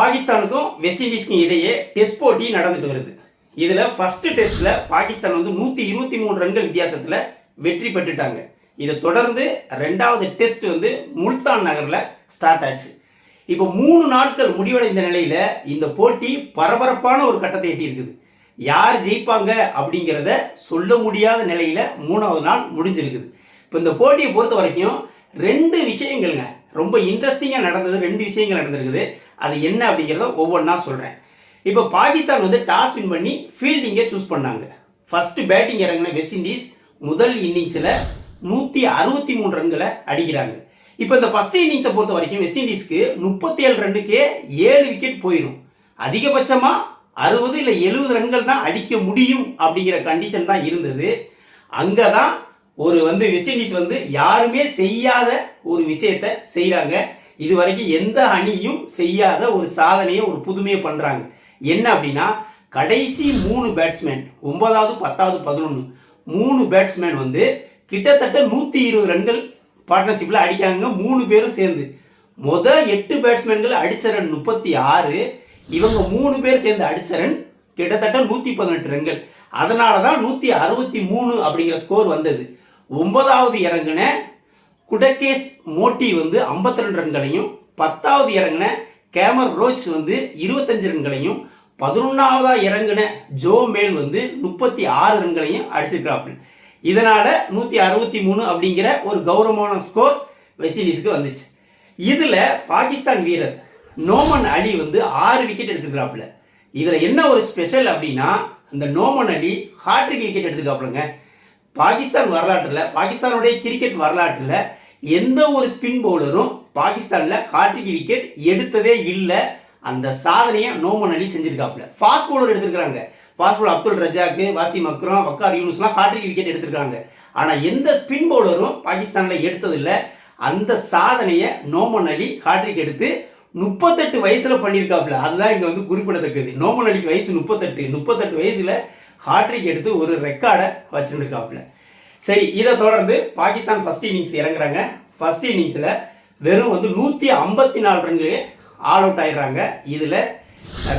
பாகிஸ்தானுக்கும் வெஸ்ட் இண்டீஸ்க்கும் இடையே டெஸ்ட் போட்டி நடந்துட்டு வருது. இதில் ஃபஸ்ட்டு டெஸ்ட்டில் பாகிஸ்தான் வந்து நூற்றி இருபத்தி மூணு ரன்கள் வித்தியாசத்தில் வெற்றி பெற்றுட்டாங்க. இதை தொடர்ந்து ரெண்டாவது டெஸ்ட் வந்து முல்தான் நகரில் ஸ்டார்ட் ஆச்சு. இப்போ மூணு நாட்கள் முடிவடைந்த நிலையில் இந்த போட்டி பரபரப்பான ஒரு கட்டத்தை எட்டியிருக்குது. யார் ஜெயிப்பாங்க அப்படிங்கிறத சொல்ல முடியாத நிலையில் மூணாவது நாள் முடிஞ்சிருக்குது. இப்போ இந்த போட்டியை பொறுத்த வரைக்கும் ரெண்டு விஷயங்கள்ங்க. ரொம்ப இன்ட்ரெஸ்டிங்காக நடந்தது ரெண்டு விஷயங்கள் நடந்திருக்குது. அது என்ன அப்படிங்கிறத ஒவ்வொன்றா சொல்கிறேன் இப்போ பாகிஸ்தான் வந்து டாஸ் வின் பண்ணி ஃபீல்டிங்கை சூஸ் பண்ணாங்க. ஃபஸ்ட்டு பேட்டிங் இறங்கின வெஸ்ட் இண்டீஸ் முதல் இன்னிங்ஸில் நூற்றி அறுபத்தி மூணு ரன்களை அடிக்கிறாங்க. இப்போ இந்த ஃபர்ஸ்ட் இன்னிங்ஸை பொறுத்த வரைக்கும் வெஸ்ட் இண்டீஸ்க்கு முப்பத்தி ஏழு ரன்னுக்கே ஏழு விக்கெட் போயிடும் அதிகபட்சமாக அறுபது இல்லை எழுபது ரன்கள் தான் அடிக்க முடியும் அப்படிங்கிற கண்டிஷன் தான் இருந்தது. அங்கே தான் ஒரு வந்து வெஸ்ட் இண்டீஸ் வந்து யாருமே செய்யாத ஒரு விஷயத்தை செய்கிறாங்க இது வரைக்கும் எந்த அணியும் செய்யாத ஒரு சாதனையை ஒரு புதுமையை பண்ணுறாங்க என்ன அப்படின்னா கடைசி மூணு பேட்ஸ்மேன் ஒன்பதாவது பத்தாவது பதினொன்று மூணு பேட்ஸ்மேன் வந்து கிட்டத்தட்ட நூற்றி இருபது ரன்கள் பார்ட்னர்ஷிப்பில் அடிக்காங்க மூணு பேரும் சேர்ந்து. முத எட்டு பேட்ஸ்மேன்கள் அடித்த ரன் முப்பத்தி ஆறு இவங்க மூணு பேர் சேர்ந்து அடித்த ரன் கிட்டத்தட்ட நூற்றி பதினெட்டு ரன்கள். அதனால தான் நூற்றி அறுபத்தி மூணு அப்படிங்கிற ஸ்கோர் வந்தது. ஒன்பதாவது இறங்கின குடகேஸ் மோட்டி வந்து 52 ரெண்டு ரன்களையும் பத்தாவது இறங்கின கேமர் ரோச் வந்து இருபத்தஞ்சு ரன்களையும் பதினொன்றாவதாக இறங்கின ஜோ மேல் வந்து முப்பத்தி ஆறு ரன்களையும் அடிச்சிருக்கிறாப்புல. இதனால் நூற்றி அறுபத்தி மூணு அப்படிங்கிற ஒரு கௌரவமான ஸ்கோர் வெஸ்ட் இண்டீஸ்க்கு வந்துச்சு. இதில் பாகிஸ்தான் வீரர் நோமன் அலி வந்து ஆறு விக்கெட் எடுத்துக்கிறாப்புல இதில் என்ன ஒரு ஸ்பெஷல் அப்படின்னா இந்த நோமன் அலி ஹாட்ரிக் விக்கெட் எடுத்துக்காப்புலங்க பாகிஸ்தான் வரலாற்றில் பாகிஸ்தானுடைய கிரிக்கெட் வரலாற்றில் எந்த ஒரு ஸ்பின் பவுலரும் பாகிஸ்தானில் ஹாட்ரிக் விக்கெட் எடுத்ததே இல்லை. அந்த சாதனையை நோமன் அலி செஞ்சிருக்காப்புல. ஃபாஸ்ட் பவுலர் எடுத்திருக்காங்க ஃபாஸ்ட் பவுலர் அப்துல் ரஜாக்கு வாசிம் அக்ரம் வக்கார் யூனுஸ்லாம் ஹாட்ரிக் விக்கெட் எடுத்திருக்காங்க ஆனால் எந்த ஸ்பின் பவுலரும் பாகிஸ்தானில் எடுத்ததில்லை. அந்த சாதனையை நோமன் அலி ஹாட்ரிக் எடுத்து முப்பத்தெட்டு வயசில் பண்ணியிருக்காப்புல அதுதான் இங்கே வந்து குறிப்பிடத்தக்கது. நோமன் அலிக்கு வயசு முப்பத்தெட்டு. முப்பத்தெட்டு வயசில் ஹாட்ரிக் எடுத்து ஒரு ரெக்கார்டை வச்சுருக்காப்புல சரி இதை தொடர்ந்து பாகிஸ்தான் ஃபர்ஸ்ட் இன்னிங்ஸ் இறங்குறாங்க. ஃபர்ஸ்ட் இன்னிங்ஸில் வெறும் வந்து நூற்றி ஐம்பத்தி நாலு ரன்களே ஆல் அவுட் ஆயிடுறாங்க. இதில்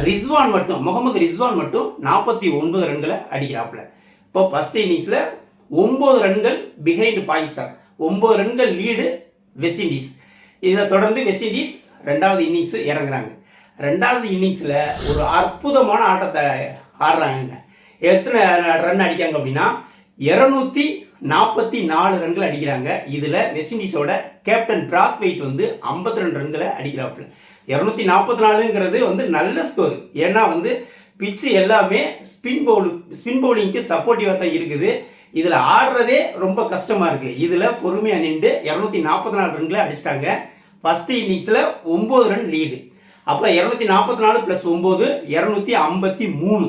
ரிஸ்வான் மட்டும் முகமது ரிஸ்வான் மட்டும் நாற்பத்தி ஒன்பது ரன்களை அடிக்கிறாப்புல. இப்போ ஃபர்ஸ்ட் இன்னிங்ஸில் ஒம்பது ரன்கள் பிஹைண்ட் பாகிஸ்தான். ஒம்பது ரன்கள் லீடு வெஸ்ட் இண்டீஸ் இதை தொடர்ந்து வெஸ்ட் இண்டீஸ் ரெண்டாவது இன்னிங்ஸ் இறங்குறாங்க. ரெண்டாவது இன்னிங்ஸில் ஒரு அற்புதமான ஆட்டத்தை ஆடுறாங்க எத்தனை ரன் அடிக்காங்க அப்படின்னா இரநூத்தி நாற்பத்தி நாலு ரன்கள் அடிக்கிறாங்க. இதில் வெஸ்ட் இண்டீஸோட கேப்டன் பிராக் வெயிட் வந்து ஐம்பத்தி ரெண்டு ரன்களை அடிக்கிறாப்புல. இரநூத்தி நாற்பத்தி நாலுங்கிறது வந்து நல்ல ஸ்கோர் ஏன்னா வந்து பிச்சு எல்லாமே ஸ்பின் பவுலு ஸ்பின் பவுலிங்க்கு சப்போர்ட்டிவாக தான் இருக்குது. இதில் ஆடுறதே ரொம்ப கஷ்டமாக இருக்குது இதில் பொறுமையாக நின்று இரநூத்தி நாற்பத்தி நாலு ரன்களை அடிச்சிட்டாங்க. ஃபஸ்ட்டு இன்னிங்ஸில் ஒம்பது ரன் லீடு அப்புறம் இரநூத்தி நாற்பத்தி நாலு ப்ளஸ் ஒம்பது இரநூத்தி ஐம்பத்தி மூணு.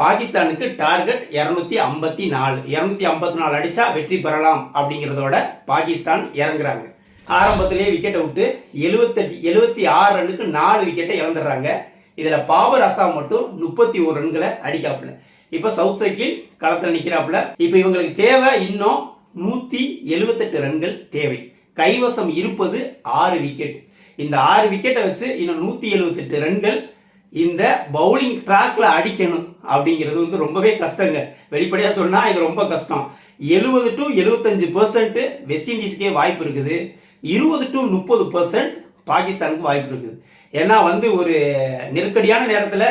பாகிஸ்தானுக்கு டார்கெட் இரநூத்தி ஐம்பத்தி நாலு இரநூத்தி ஐம்பத்தி நாலு அடித்தா வெற்றி பெறலாம் அப்படிங்கிறதோட பாகிஸ்தான் இறங்குறாங்க. ஆரம்பத்திலேயே விக்கெட்டை விட்டு எழுபத்தெட்டு எழுபத்தி ஆறு ரன்னுக்கு நாலு விக்கெட்டை இழந்துடுறாங்க. இதில் பாபர் அசாம் மட்டும் முப்பத்தி ஒரு ரன்களை அடிக்காப்புல. இப்போ சவுத் சைக்கிள் களத்தில் நிற்கிறாப்புல இப்போ இவங்களுக்கு தேவை இன்னும் நூற்றி எழுபத்தெட்டு ரன்கள் தேவை. கைவசம் இருப்பது ஆறு விக்கெட் இந்த ஆறு விக்கெட்டை வச்சு இன்னும் நூற்றி எழுபத்தெட்டு ரன்கள் இந்த பவுலிங் ட்ராக்ல அடிக்கணும் அப்படிங்கிறது வந்து ரொம்பவே கஷ்டங்க. வெளிப்படையாக சொன்னால் இது ரொம்ப கஷ்டம். எழுபது டு எழுபத்தஞ்சு பர்சன்ட் வெஸ்ட் இண்டீஸ்க்கே வாய்ப்பு இருக்குது. இருபது டு முப்பது பர்சன்ட் பாகிஸ்தானுக்கு வாய்ப்பு இருக்குது. ஏன்னா வந்து ஒரு நெருக்கடியான நேரத்தில்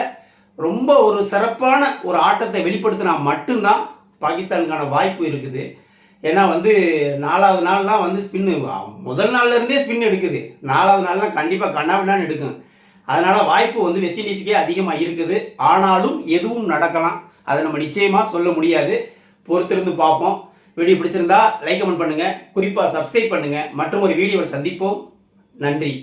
ரொம்ப ஒரு சிறப்பான ஒரு ஆட்டத்தை வெளிப்படுத்தினா மட்டும்தான் பாகிஸ்தானுக்கான வாய்ப்பு இருக்குது. ஏன்னா வந்து நாலாவது நாள்லாம் வந்து ஸ்பின்னு முதல் நாள்லேருந்தே ஸ்பின் எடுக்குது. நாலாவது நாள்லாம் கண்டிப்பாக கண்ணாபின்னான்னு எடுக்கும். அதனால வாய்ப்பு வந்து வெஸ்ட் இண்டீஸுக்கே அதிகமாக இருக்குது. ஆனாலும் எதுவும் நடக்கலாம். அதை நம்ம நிச்சயமாக சொல்ல முடியாது. பொறுத்திருந்து பார்ப்போம். வீடியோ பிடிச்சிருந்தா லைக் கமெண்ட் பண்ணுங்கள் குறிப்பாக சப்ஸ்கிரைப் பண்ணுங்கள் மற்றும் ஒரு வீடியோவை சந்திப்போம். நன்றி.